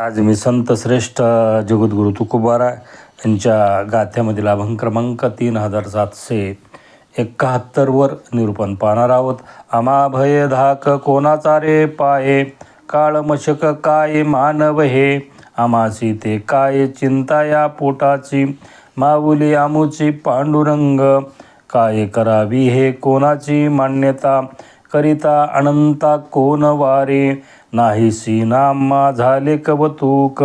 आज मी संत श्रेष्ठ जगद्गुरु तुकोबारा यांच्या गाथ्यामधील अभंग क्रमांक तीन हजार सातशे एकाहत्तरवर निरूपण पाहणार आहोत. आमा भय धाक कोणाचा रे पाये? काळ मशक काय मानव हे? आमासी ते काय चिंता या पोटाची? माऊली आमुची पांडुरंग काय करावी हे कोणाची मान्यता? करिता अनंता कोण वारे? नाहीसी नामा झाले कवतूक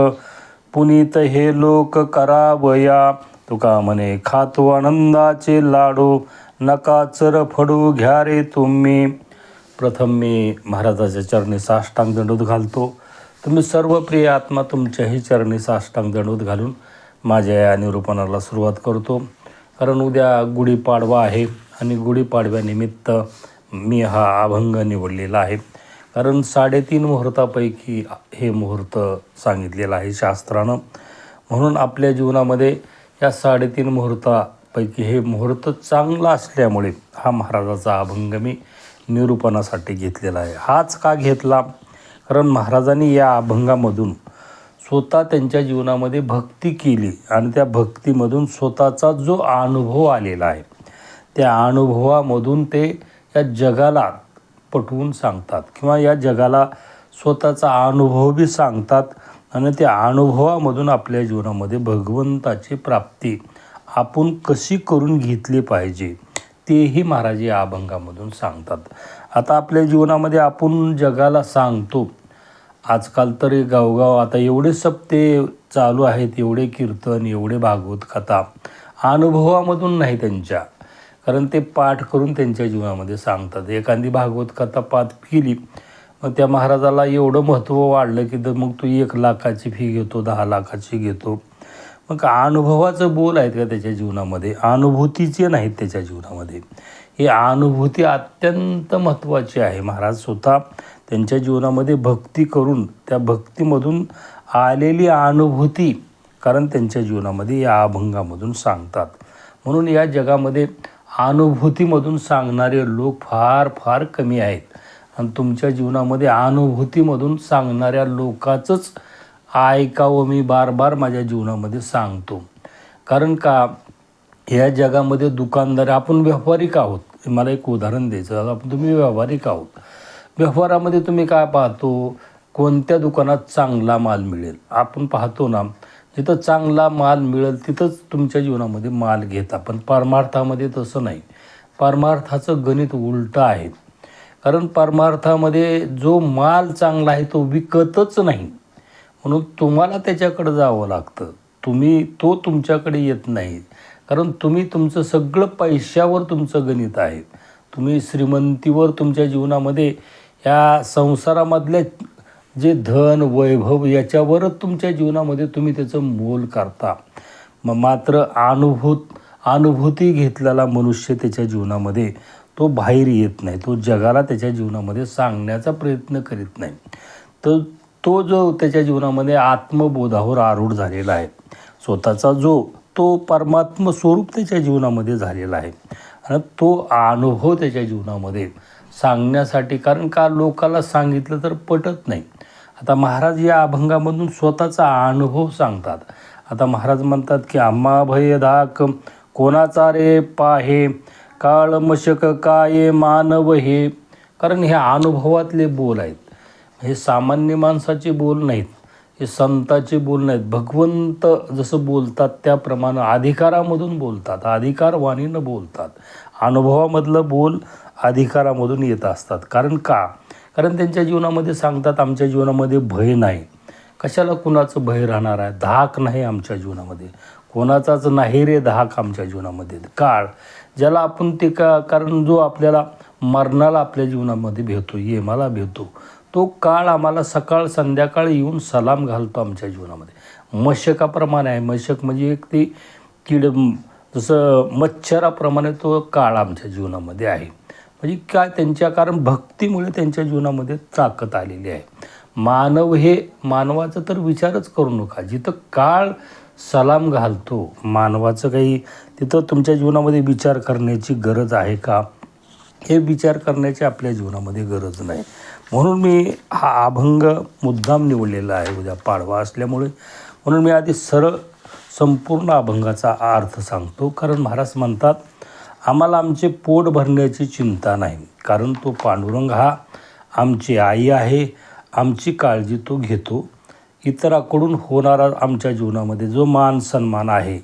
पुनीत हे लोक करावया. तुका म्हणे खातो आनंदाचे लाडू नका चर फडू घ्या रे तुम्ही. प्रथम मी महाराजाच्या चरणी साष्टांग दंडोत घालतो. तुम्ही सर्व प्रिय आत्मा तुमच्याही चरणी साष्टांग दंडोत घालून माझ्या या निरूपणाला सुरुवात करतो. कारण उद्या गुढीपाडवा आहे आणि गुढीपाडव्यानिमित्त मी हा अभंग निवडलेला आहे. कारण साडेतीन मुहूर्तापैकी हे मुहूर्त सांगितलेलं आहे शास्त्रानं. म्हणून आपल्या जीवनामध्ये या साडेतीन मुहूर्तापैकी हे मुहूर्त चांगला असल्यामुळे हा महाराजाचा अभंग मी निरूपणासाठी घेतलेला आहे. हाच का घेतला? कारण महाराजांनी या अभंगामधून स्वतः त्यांच्या जीवनामध्ये भक्ती केली आणि त्या भक्तीमधून स्वतःचा जो अनुभव आलेला आहे त्या अनुभवामधून ते या जगाला पटवून सांगतात किंवा या जगाला स्वतःचा अनुभव बी सांगतात आणि त्या अनुभवामधून आपल्या जीवनामध्ये भगवंताची प्राप्ती आपण कशी करून घेतली पाहिजे तेही महाराज या अभंगामधून सांगतात. आता आपल्या जीवनामध्ये आपण जगाला सांगतो आजकाल तरी गावगाव आता एवढे सप्ते चालू आहेत एवढे कीर्तन एवढे भागवत कथा अनुभवामधून नाही त्यांच्या. कारण ते पाठ करून त्यांच्या जीवनामध्ये सांगतात. एखादी भागवत कथा पाठ केली मग त्या महाराजाला एवढं महत्त्व वाढलं की तर मग तू एक लाखाची फी घेतो दहा लाखाची घेतो. मग अनुभवाचं बोल आहेत का त्याच्या जीवनामध्ये? अनुभूतीचे नाहीत त्याच्या जीवनामध्ये. ही अनुभूती अत्यंत महत्त्वाची आहे. महाराज स्वतः त्यांच्या जीवनामध्ये भक्ती करून त्या भक्तीमधून आलेली अनुभूती कारण त्यांच्या जीवनामध्ये या अभंगामधून सांगतात. म्हणून या जगामध्ये अनुभूतीमधून सांगणारे लोक फार फार कमी आहेत. आणि तुमच्या जीवनामध्ये अनुभूतीमधून सांगणाऱ्या लोकाचंच ऐकावं मी बार बार माझ्या जीवनामध्ये सांगतो. कारण का ह्या जगामध्ये दुकानदार आपण व्यापारिक आहोत. मला एक उदाहरण द्यायचं आपण तुम्ही व्यावहारिक आहोत. व्यवहारामध्ये तुम्ही काय पाहतो कोणत्या दुकानात चांगला माल मिळेल? आपण पाहतो ना जिथं चांगला माल मिळेल तिथंच तुमच्या जीवनामध्ये माल घेता पण परमार्थामध्ये तसं नाही. परमार्थाचं गणित उलटं आहे. कारण परमार्थामध्ये जो माल चांगला आहे तो विकतच नाही. म्हणून तुम्हाला त्याच्याकडं जावं लागतं. तुम्ही तो तुमच्याकडे येत नाही. कारण तुम्ही तुमचं सगळं पैशावर तुमचं गणित आहे. तुम्ही श्रीमंतीवर तुमच्या जीवनामध्ये या संसारामधल्या जे धन वैभव याच्यावरच तुमच्या जीवनामध्ये तुम्ही त्याचं मोल करता. मग मात्र अनुभूत अनुभूती घेतलेला मनुष्य त्याच्या जीवनामध्ये तो बाहेर येत नाही. तो जगाला त्याच्या जीवनामध्ये सांगण्याचा प्रयत्न करीत नाही. तर तो जो त्याच्या जीवनामध्ये आत्मबोधावर आरूढ झालेला आहे स्वतःचा जो तो परमात्म स्वरूप त्याच्या जीवनामध्ये झालेला आहे. आणि तो अनुभव त्याच्या जीवनामध्ये सांगण्यासाठी. कारण का लोकाला सांगितलं तर पटत नाही. आता महाराज या अभंगामधून स्वतःचा अनुभव सांगतात. आता महाराज म्हणतात की आम्हा भय धाक कोणाचा रे पाहे? काळ मशक काय मानव हे? कारण हे अनुभवातले बोल आहेत. हे सामान्य माणसाचे बोल नाहीत. हे संताचे बोल नाहीत. भगवंत जसं बोलतात त्याप्रमाणे अधिकारामधून बोलतात. अधिकारवाणीनं बोलतात. अनुभवामधलं बोल अधिकारामधून येत असतात. कारण का? कारण त्यांच्या जीवनामध्ये सांगतात आमच्या जीवनामध्ये भय नाही. कशाला कुणाचं भय राहणार आहे? धाक नाही आमच्या जीवनामध्ये. कोणाचाच नाही रे धाक आमच्या जीवनामध्ये. काळ ज्याला आपण ते का कारण जो आपल्याला मरणाला आपल्या जीवनामध्ये भेटतो ये मला भेटतो तो काळ आम्हाला सकाळ संध्याकाळ येऊन सलाम घालतो आमच्या जीवनामध्ये. मशकाप्रमाणे आहे. मशक म्हणजे एक ती कीड जसं मच्छराप्रमाणे तो काळ आमच्या जीवनामध्ये आहे. म्हणजे काय त्यांच्या कारण भक्तीमुळे त्यांच्या जीवनामध्ये ताकद आलेली आहे. मानव हे मानवाचं तर विचारच करू नका. जिथं काळ सलाम घालतो मानवाचं काही तिथं तुमच्या जीवनामध्ये विचार करण्याची गरज आहे का? हे विचार करण्याची आपल्या जीवनामध्ये गरज नाही. म्हणून मी हा अभंग मुद्दाम निवडलेला आहे उद्या पाडवा असल्यामुळे. म्हणून मी आधी सरळ संपूर्ण अभंगाचा अर्थ सांगतो. कारण महाराज म्हणतात आम्हाला आमचे पोट भरण्याची चिंता नाही कारण तो पांडुरंग हा आमची आई आहे आमची काळजी तो घेतो. इतराकडून होणारा आमच्या जीवनामध्ये जो मान सन्मान आहे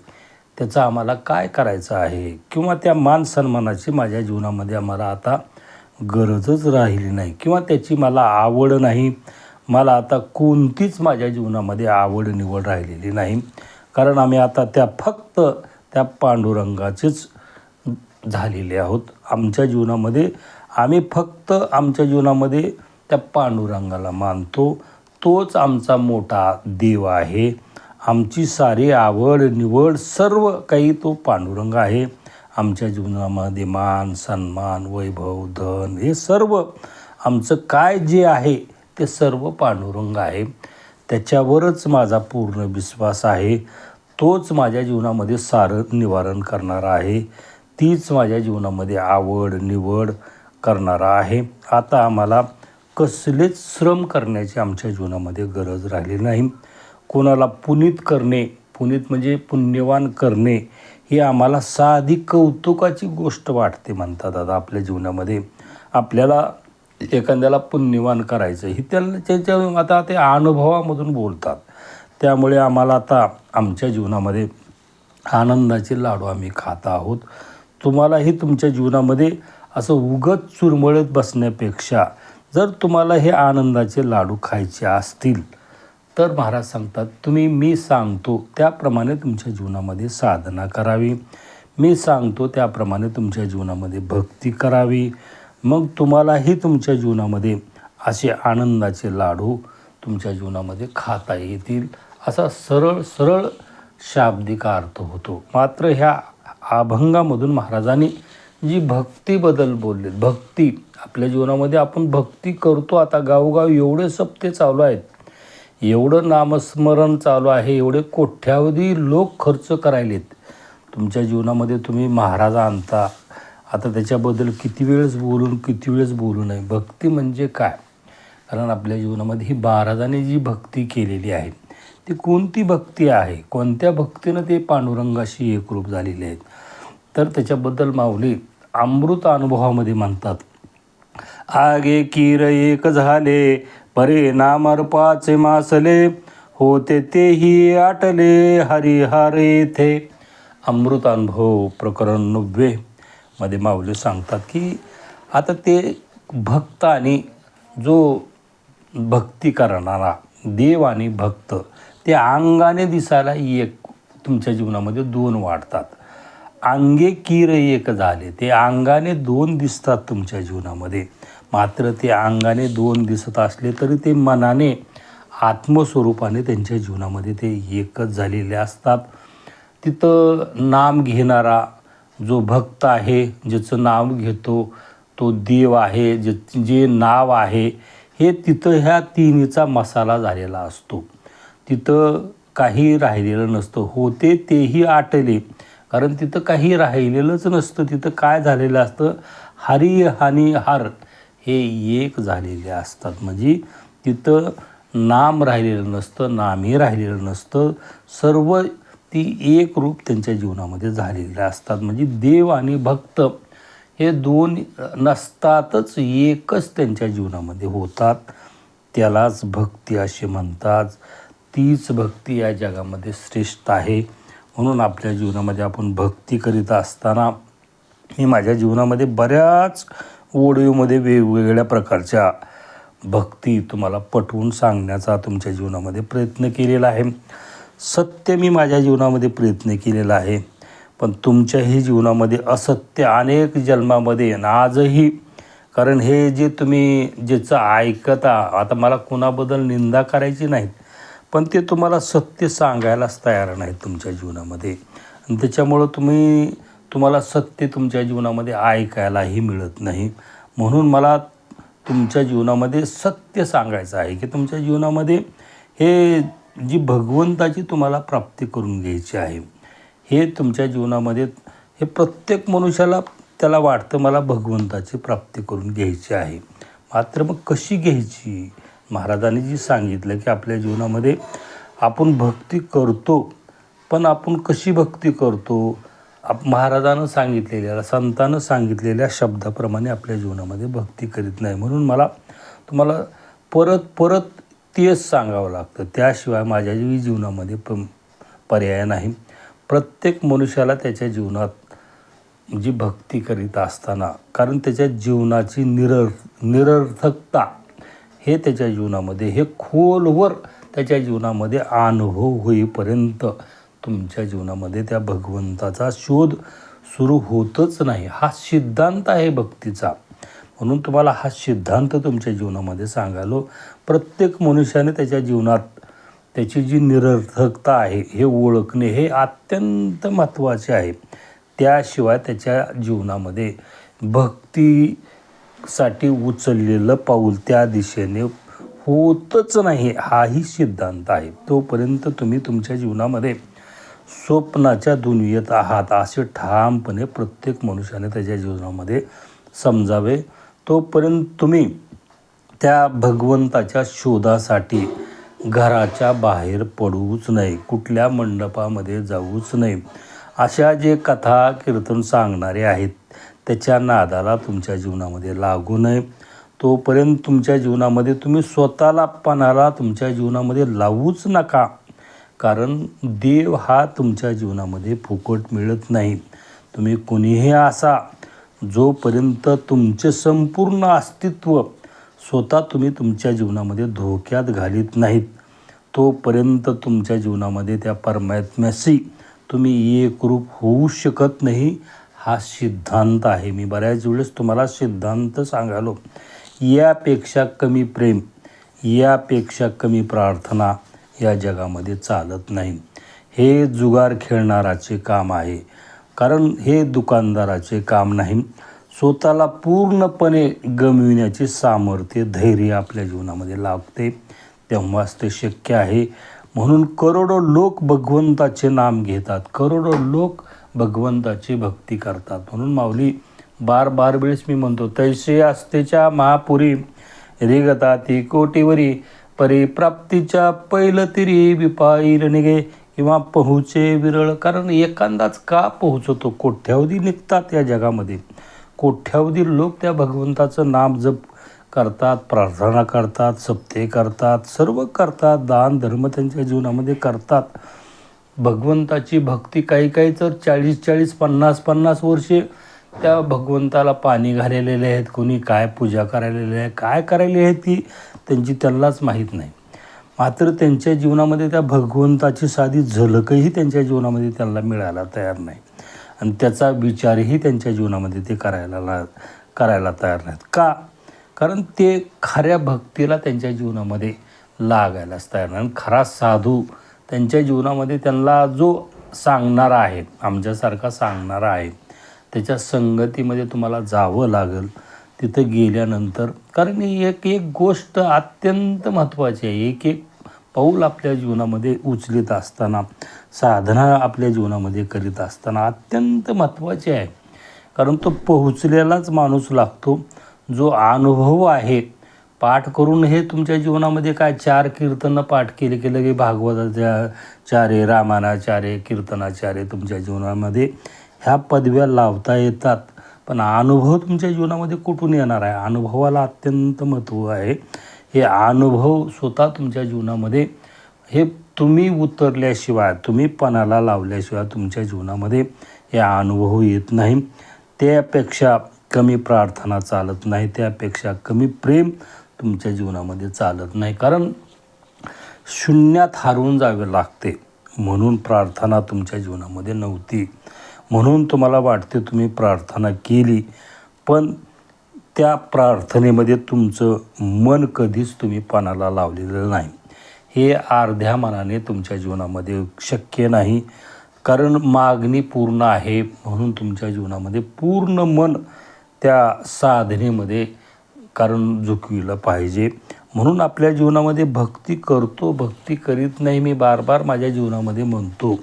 त्याचा आम्हाला काय करायचं आहे? किंवा त्या मान सन्मानाची माझ्या जीवनामध्ये आम्हाला आता गरजच राहिली नाही किंवा त्याची मला आवड नाही. मला आता कोणतीच माझ्या जीवनामध्ये आवड निवड राहिलेली नाही कारण आम्ही आता त्या फक्त त्या पांडुरंगाचेच झालेले आहोत. आमच्या जीवनामध्ये आम्ही फक्त आमच्या जीवनामध्ये त्या पांडुरंगाला मानतो. तोच आमचा मोठा देव आहे. आमची सारी आवड निवड सर्व काही तो पांडुरंग आहे. आमच्या जीवनामध्ये मान सन्मान वैभव धन हे सर्व आमचं काय जे आहे ते सर्व पांडुरंग आहे. त्याच्यावरच माझा पूर्ण विश्वास आहे. तोच माझ्या जीवनामध्ये सारं निवारण करणारा आहे. तीच माझ्या जीवनामध्ये आवड निवड करणारा आहे. आता आम्हाला कसलेच श्रम करण्याची आमच्या जीवनामध्ये गरज राहिली नाही. कोणाला पुनीत करणे पुनीत म्हणजे पुण्यवान करणे ही आम्हाला साधी कौतुकाची गोष्ट वाटते म्हणतात आता आपल्या जीवनामध्ये. आपल्याला एखाद्याला पुण्यवान करायचं ही त्याला त्याच्या आता ते अनुभवामधून बोलतात. त्यामुळे आम्हाला आता आमच्या जीवनामध्ये आनंदाचे लाडू आम्ही खात आहोत. तुम्हालाही तुमच्या जीवनामध्ये असं उगत चुरमळत बसण्यापेक्षा जर तुम्हाला हे आनंदाचे लाडू खायचे असतील तर महाराज सांगतात तुम्ही मी सांगतो त्याप्रमाणे तुमच्या जीवनामध्ये साधना करावी. मी सांगतो त्याप्रमाणे तुमच्या जीवनामध्ये भक्ती करावी. मग तुम्हालाही तुमच्या जीवनामध्ये असे आनंदाचे लाडू तुमच्या जीवनामध्ये खाता येतील. असा सरळ सरळ शाब्दिक अर्थ होतो. मात्र ह्या अभंगामधून महाराजांनी जी भक्तीबद्दल बोलले भक्ती आपल्या जीवनामध्ये आपण भक्ती करतो आता गावोगाव एवढे सप्ते चालू आहेत एवढं नामस्मरण चालू आहे एवढे कोट्यावधी लोक खर्च करायलेत. तुमच्या जीवनामध्ये तुम्ही महाराज आणता. आता त्याच्याबद्दल किती वेळेस बोलून किती वेळेस बोलू नये? भक्ती म्हणजे काय? कारण आपल्या जीवनामध्ये ही महाराजांनी जी भक्ती केलेली आहे ती कोणती भक्ती आहे? कोणत्या भक्तीनं ते पांडुरंगाशी एकरूप झालेले आहेत? तर त्याच्याबद्दल माऊली अमृत अनुभवामध्ये म्हणतात आगे कीर एक झाले परे नामर्पाचे मासले होते तेही आटले हरिहर येथे अमृत अनुभव प्रकरण नव्वे मध्ये माऊली सांगतात की आता ते भक्त आणि जो भक्ती करणारा देव आणि भक्त ते अंगाने दिसायला एक तुमच्या जीवनामध्ये दोन वाढतात. अंगे किर एक झाले ते अंगाने दोन दिसतात तुमच्या जीवनामध्ये. मात्र ते अंगाने दोन दिसत असले तरी ते मनाने आत्मस्वरूपाने त्यांच्या जीवनामध्ये ते एकच झालेले असतात. तिथं नाम घेणारा जो भक्त आहे ज्याचं नाम घेतो तो देव आहे जे जे नाव आहे हे तिथं ह्या तिन्हीचा मसाला झालेला असतो. तिथं काही राहिलेलं नसतं. होते तेही आटले. कारण तिथं काही राहिलेलंच नसतं. तिथं काय झालेलं असतं? हरी हानी हार हे एक झालेले असतात. म्हणजे तिथं नाम राहिलेलं नसतं नामही राहिलेलं नसतं. सर्व ती एक रूप त्यांच्या जीवनामध्ये झालेले असतात. म्हणजे देव आणि भक्त हे दोन नसतातच एकच त्यांच्या जीवनामध्ये होतात. त्यालाच भक्ती असे म्हणतात. तीच भक्ती या जगामध्ये श्रेष्ठ आहे. म्हणून आपल्या जीवनामध्ये आपण भक्ती करीत असताना मी माझ्या जीवनामध्ये बऱ्याच ओडिओमध्ये वेगवेगळ्या प्रकारच्या भक्ती तुम्हाला पटवून सांगण्याचा तुमच्या जीवनामध्ये प्रयत्न केलेला आहे. सत्य मी माझ्या जीवनामध्ये प्रयत्न केलेला आहे. पण तुमच्याही जीवनामध्ये असत्य अनेक जन्मामध्ये आजही कारण हे जे तुम्ही ज्याचं ऐकता आता मला कुणाबद्दल निंदा करायची नाहीत. पण ते तुम्हाला सत्य सांगायलाच तयार नाहीत तुमच्या जीवनामध्ये. आणि त्याच्यामुळं तुम्ही तुम्हाला सत्य तुमच्या जीवनामध्ये ऐकायलाही मिळत नाही. म्हणून मला तुमच्या जीवनामध्ये सत्य सांगायचं आहे की तुमच्या जीवनामध्ये हे जी भगवंताची तुम्हाला प्राप्ती करून घ्यायची आहे हे तुमच्या जीवनामध्ये हे प्रत्येक मनुष्याला त्याला वाटतं मला भगवंताची प्राप्ती करून घ्यायची आहे. मात्र मग कशी घ्यायची? महाराजांनी जी सांगितलं की आपल्या जीवनामध्ये आपण भक्ती करतो पण आपण कशी भक्ती करतो? आप महाराजानं सांगितलेल्या संतानं सांगितलेल्या शब्दाप्रमाणे आपल्या जीवनामध्ये भक्ती करीत नाही. म्हणून मला तुम्हाला परत परत तेच सांगावं लागतं. त्याशिवाय माझ्या जी जीवनामध्ये प पर्याय नाही. प्रत्येक मनुष्याला त्याच्या जीवनात जी भक्ती करीत असताना कारण त्याच्या जीवनाची निरर निरर्थकता हे त्याच्या जीवनामध्ये हे खोलवर त्याच्या जीवनामध्ये अनुभव होईपर्यंत तुमच्या जीवनामध्ये त्या भगवंताचा शोध सुरू होतच नाही. हा सिद्धांत आहे भक्तीचा. म्हणून तुम्हाला हा सिद्धांत तुमच्या जीवनामध्ये सांगालो प्रत्येक मनुष्याने त्याच्या जीवनात त्याची जी निरर्थकता आहे हे ओळखणे हे अत्यंत महत्त्वाचे आहे. त्याशिवाय त्याच्या जीवनामध्ये भक्ती साठी उचललेलं पाऊल त्या दिशेने होतच नाही हाही सिद्धांत आहे. तोपर्यंत तुम्ही तुमच्या जीवनामध्ये स्वप्नाच्या दुनियेत आहात असे ठामपणे प्रत्येक मनुष्याने त्याच्या जीवनामध्ये समजावे. तोपर्यंत तुम्ही त्या भगवंताच्या शोधासाठी घराच्या बाहेर पडूच नाही कुठल्या मंडपामध्ये जाऊच नाही अशा जे कथा कीर्तन सांगणारे आहेत त्याच्या नादाला तुमच्या जीवनामध्ये लागू नये. तोपर्यंत तुमच्या जीवनामध्ये तुम्ही स्वतःला पणाला तुमच्या जीवनामध्ये लावूच नका. कारण देव हा तुमच्या जीवनामध्ये फुकट मिळत नाही. तुम्ही कुणीही असा जोपर्यंत तुमचे संपूर्ण अस्तित्व स्वतः तुम्ही तुमच्या जीवनामध्ये धोक्यात घालीत नाहीत तोपर्यंत तुमच्या जीवनामध्ये त्या परमात्म्याशी तुम्ही एकरूप होऊ शकत नाही. हा सिद्धांत आहे. मी बऱ्याच वेळेस तुम्हाला सिद्धांत सांगालो. यापेक्षा कमी प्रेम यापेक्षा कमी प्रार्थना या जगामध्ये चालत नाही. हे जुगार खेळणाराचे काम आहे. कारण हे दुकानदाराचे काम नाही. स्वतःला पूर्णपणे गमविण्याचे सामर्थ्य धैर्य आपल्या जीवनामध्ये लागते तेव्हाच ते शक्य आहे. म्हणून करोडो लोक भगवंताचे नाम घेतात. करोडो लोक भगवंताची भक्ती करतात. म्हणून माऊली बार बार वेळेस मी म्हणतो तैसे आस्थेच्या महापुरी रिगता ती कोटीवरी परिप्राप्तीच्या पैल तिरी विपाईल निघे किंवा पोहोचे विरळ. कारण एखादाच का पोहोचतो? कोठ्यावधी निघतात या जगामध्ये? कोठ्यावधी लोक त्या भगवंताचं नाम जप करतात प्रार्थना करतात सप्ते करतात सर्व करतात दान धर्म त्यांच्या जीवनामध्ये करतात. भगवंताची भक्ती काही काही तर चाळीस चाळीस पन्नास पन्नास वर्षे त्या भगवंताला पाणी घालेलेले आहेत. कोणी काय पूजा करायलेली आहे काय करायली आहे ती त्यांची त्यांनाच माहीत नाही. मात्र त्यांच्या जीवनामध्ये त्या भगवंताची साधी झलकही त्यांच्या जीवनामध्ये त्यांना मिळायला तयार नाही. आणि त्याचा विचारही त्यांच्या जीवनामध्ये ते करायला ला करायला तयार नाहीत. का? कारण ते खऱ्या भक्तीला त्यांच्या जीवनामध्ये लागायलाच तयार नाही. आणि खरा साधू त्यांच्या जीवनामध्ये त्यांना जो सांगणारा आहे आमच्यासारखा सांगणारा आहे त्याच्या संगतीमध्ये तुम्हाला जावं लागेल. तिथं गेल्यानंतर कारण ही एक एक गोष्ट अत्यंत महत्त्वाची आहे. एक एक पाऊल आपल्या जीवनामध्ये उचलीत असताना साधना आपल्या जीवनामध्ये करीत असताना अत्यंत महत्त्वाची आहे. कारण तो पोहोचलेलाच माणूस लागतो. जो अनुभव आहे पाठ करून हे तुमच्या जीवनामध्ये काय चार कीर्तनं पाठ केले की लगे भागवताच्या चारे रामानाचार्य कीर्तनाचार्य तुमच्या जीवनामध्ये ह्या पदव्या लावता येतात. पण अनुभव तुमच्या जीवनामध्ये कुठून येणार आहे? अनुभवाला अत्यंत महत्त्व आहे. हे अनुभव स्वतः तुमच्या जीवनामध्ये हे तुम्ही उतरल्याशिवाय तुम्ही पणाला लावल्याशिवाय तुमच्या जीवनामध्ये हे अनुभव येत नाही. त्यापेक्षा कमी प्रार्थना चालत नाही. त्यापेक्षा कमी प्रेम तुमच्या जीवनामध्ये चालत नाही. कारण शून्यात हारून जावे लागते. म्हणून प्रार्थना तुमच्या जीवनामध्ये नव्हती. म्हणून तुम्हाला वाटते तुम्ही प्रार्थना केली पण त्या प्रार्थनेमध्ये तुमचं मन कधीच तुम्ही पानाला लावलेलं नाही. हे अर्ध्या मनाने तुमच्या जीवनामध्ये शक्य नाही. कारण मागणी पूर्ण आहे म्हणून तुमच्या जीवनामध्ये पूर्ण मन त्या साधनेमध्ये कारण झुकविलं पाहिजे. म्हणून आपल्या जीवनामध्ये भक्ती करतो भक्ती करीत नाही मी बार बार माझ्या जीवनामध्ये म्हणतो.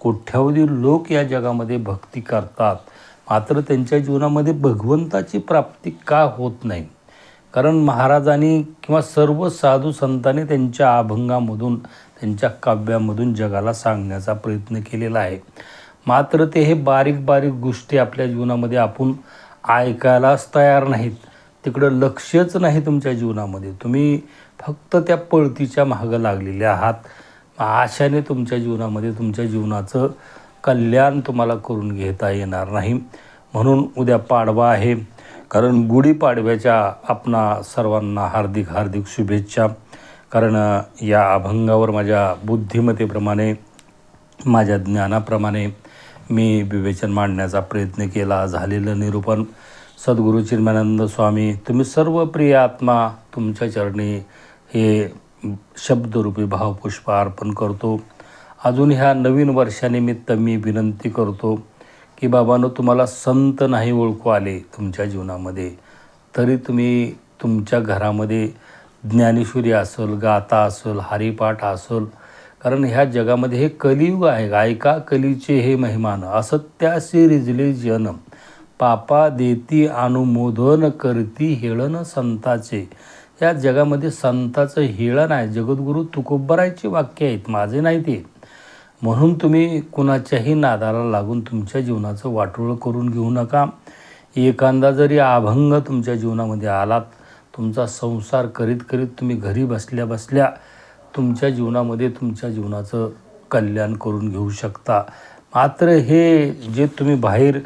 कोठ्यावधी लोक या जगामध्ये भक्ती करतात. मात्र त्यांच्या जीवनामध्ये भगवंताची प्राप्ती का होत नाही? कारण महाराजांनी किंवा सर्व साधू संतांनी त्यांच्या अभंगामधून त्यांच्या काव्यामधून जगाला सांगण्याचा प्रयत्न केलेला आहे. मात्र ते हे बारीक बारीक गोष्टी आपल्या जीवनामध्ये आपण ऐकायलाच तयार नाहीत. तिकडं लक्षच नाही तुमच्या जीवनामध्ये. तुम्ही फक्त त्या पळतीच्या मागं लागलेले आहात. आशाने तुमच्या जीवनामध्ये तुमच्या जीवनाचं कल्याण तुम्हाला करून घेता येणार नाही. म्हणून उद्या पाडवा आहे. कारण गुढीपाडव्याच्या आपणा सर्वांना हार्दिक हार्दिक शुभेच्छा. कारण या अभंगावर माझ्या बुद्धिमत्तेप्रमाणे माझ्या ज्ञानाप्रमाणे मी विवेचन मांडण्याचा प्रयत्न केला. झालेलं निरूपण सद्गुरू चिन्मानंद स्वामी तुम्ही सर्व प्रिय आत्मा तुमच्या चरणी हे शब्दरूपी भावपुष्प अर्पण करतो. अजून ह्या नवीन वर्षानिमित्त मी विनंती करतो की बाबांनो तुम्हाला संत नाही ओळखू आले तुमच्या जीवनामध्ये तरी तुम्ही तुमच्या घरामध्ये ज्ञानेश्वरी असेल गाथा असेल हरिपाठ असेल कारण ह्या जगामध्ये हे कलियुग आहे. ऐका कलीचे हे मेहमान असत्याशी रिजले जन पापा देती अनुमोदन करती हेळन संताचे. या जगामध्ये संताचं हेळण आहे. जगद्गुरू तुकोबरायची वाक्य आहेत. माझे नाही ते. म्हणून तुम्ही कुणाच्याही नादाला लागून तुमच्या जीवनाचं वाटोळं करून घेऊ नका. एखादा जरी अभंग तुमच्या जीवनामध्ये आलात तुमचा संसार करीत करीत तुम्ही घरी बसल्या बसल्या तुमच्या जीवनामध्ये तुमच्या जीवनाचं कल्याण करून घेऊ शकता. मात्र हे जे तुम्ही बाहेर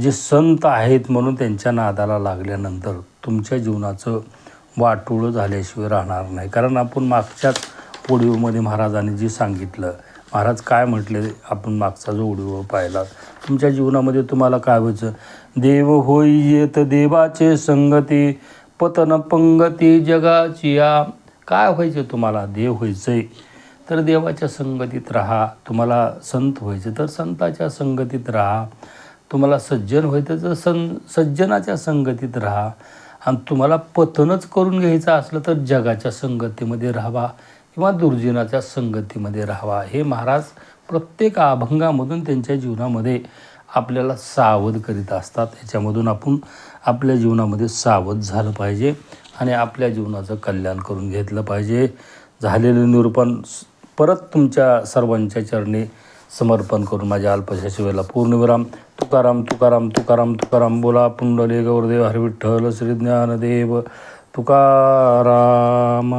जे संत आहेत म्हणून त्यांच्या नादाला लागल्यानंतर तुमच्या जीवनाचं वाटोळं झाल्याशिवाय राहणार नाही. कारण आपण मागच्याच ओडिओमध्ये महाराजांनी जे सांगितलं महाराज काय म्हटले आपण मागचा जो ओडिओ पाहिला तुमच्या जीवनामध्ये तुम्हाला काय व्हायचं? देव होई येत देवाचे संगती पतन पंगती जगाची या काय व्हायचं तुम्हाला? देव व्हायचंय. तर देवाच्या संगतीत राहा. तुम्हाला संत व्हायचे. तर संताच्या संगतीत राहा. तुम्हाला सज्जन व्हायचं तर सं सज्जनाच्या संगतीत राहा. आणि तुम्हाला पतनच करून घ्यायचं असलं तर जगाच्या संगतीमध्ये राहावा किंवा दुर्जनाच्या संगतीमध्ये राहावा. हे महाराज प्रत्येक अभंगामधून त्यांच्या जीवनामध्ये आपल्याला सावध करीत असतात. याच्यामधून आपण आपल्या जीवनामध्ये सावध झालं पाहिजे आणि आपल्या जीवनाचं कल्याण करून घेतलं पाहिजे. झालेलं निरूपण परत तुमच्या सर्वांच्या चरणी समर्पण करून माझ्या अल्पशा शिवेला पूर्णविराम. तुकाराम तुकाराम तुकाराम तुकाराम बोला पुंडले गौरदेव हरविठ्ठल श्री ज्ञानदेव तुकाराम.